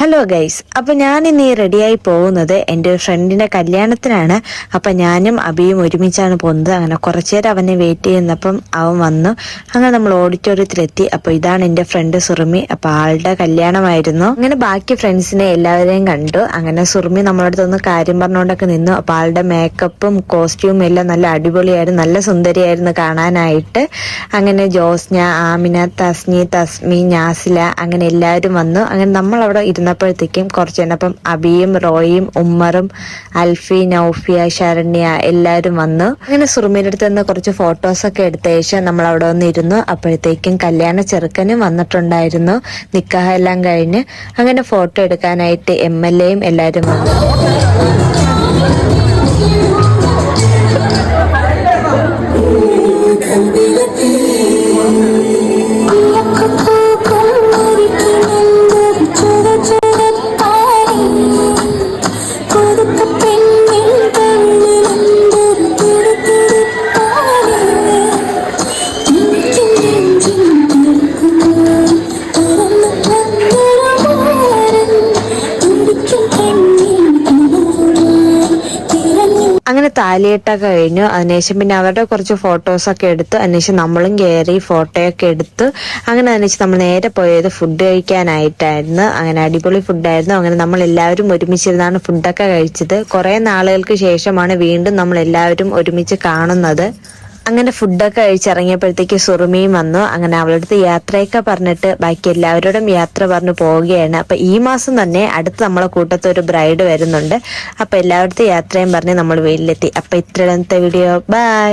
Hello guys അപ്പൊ ഞാൻ ഇന്ന് ഈ റെഡിയായി പോകുന്നത് എന്റെ ഒരു ഫ്രണ്ടിന്റെ കല്യാണത്തിനാണ്. അപ്പൊ ഞാനും അബിയും ഒരുമിച്ചാണ് പോകുന്നത്. അങ്ങനെ കുറച്ചു നേരം അവനെ വെയിറ്റ് ചെയ്യുന്നപ്പം അവൻ വന്നു. അങ്ങനെ നമ്മൾ ഓഡിറ്റോറിയത്തിലെത്തി അപ്പോൾ ഇതാണ് എന്റെ ഫ്രണ്ട് സുറുമി. അപ്പോൾ ആളുടെ കല്യാണമായിരുന്നു. അങ്ങനെ ബാക്കി ഫ്രണ്ട്സിനെ എല്ലാവരെയും കണ്ടു. അങ്ങനെ സുറുമി നമ്മളടുത്ത് ഒന്ന് കാര്യം പറഞ്ഞുകൊണ്ടൊക്കെ നിന്നു. അപ്പോൾ ആളുടെ മേക്കപ്പും കോസ്റ്റ്യൂമും എല്ലാം നല്ല അടിപൊളിയായിരുന്നു. നല്ല സുന്ദരിയായിരുന്നു കാണാനായിട്ട്. അങ്ങനെ ജോസ്ന ആമിന തസ്നി തസ്മി ഞാസില അങ്ങനെ എല്ലാവരും വന്നു. അങ്ങനെ നമ്മൾ അവിടെ ഇരുന്നപ്പോഴത്തേക്കും കുറച്ച് അപ്പം അബിയും റോയും ഉമ്മറും അൽഫി നൌഫിയ ശരണ്യ എല്ലാവരും വന്നു. അങ്ങനെ സുറുമിന്റെ അടുത്ത് നിന്ന് കുറച്ച് ഫോട്ടോസ് ഒക്കെ എടുത്ത ശേഷം നമ്മൾ അവിടെ വന്നിരുന്നു. അപ്പോഴത്തേക്കും കല്യാണ ചെറുക്കനും വന്നിട്ടുണ്ടായിരുന്നു. നിക്കാഹ എല്ലാം കഴിഞ്ഞ്. അങ്ങനെ ഫോട്ടോ എടുക്കാനായിട്ട് എം എൽ എയും എല്ലാവരും വന്നു. open അങ്ങനെ താലിയിട്ടൊക്കെ കഴിഞ്ഞു. അതിനുശേഷം പിന്നെ അവരുടെ കുറച്ച് ഫോട്ടോസ് ഒക്കെ എടുത്തു അതിനുശേഷം നമ്മളും കയറി ഫോട്ടോയൊക്കെ എടുത്ത് അങ്ങനെ അതിനുശേഷം നമ്മൾ നേരെ പോയത് ഫുഡ് കഴിക്കാനായിട്ടായിരുന്നു. അങ്ങനെ അടിപൊളി ഫുഡായിരുന്നു അങ്ങനെ നമ്മൾ എല്ലാവരും ഒരുമിച്ചിരുന്നാണ് ഫുഡൊക്കെ കഴിച്ചത്. കുറെ നാളുകൾക്ക് ശേഷമാണ് വീണ്ടും നമ്മൾ എല്ലാവരും ഒരുമിച്ച് കാണുന്നത്. അങ്ങനെ ഫുഡൊക്കെ കഴിച്ചിറങ്ങിയപ്പോഴത്തേക്ക് സുറുമിയും വന്നു. അങ്ങനെ അവളുടെ അടുത്ത് യാത്രയൊക്കെ പറഞ്ഞിട്ട് ബാക്കി എല്ലാവരോടും യാത്ര പറഞ്ഞു പോവുകയാണ്. അപ്പൊ ഈ മാസം തന്നെ അടുത്ത് നമ്മളെ കൂട്ടത്ത് ഒരു ബ്രൈഡ് വരുന്നുണ്ട്. അപ്പൊ എല്ലാവരുടെ യാത്രയും പറഞ്ഞ് നമ്മൾ വീട്ടിലെത്തി. അപ്പൊ ഇത്രത്തെ വീഡിയോ. ബൈ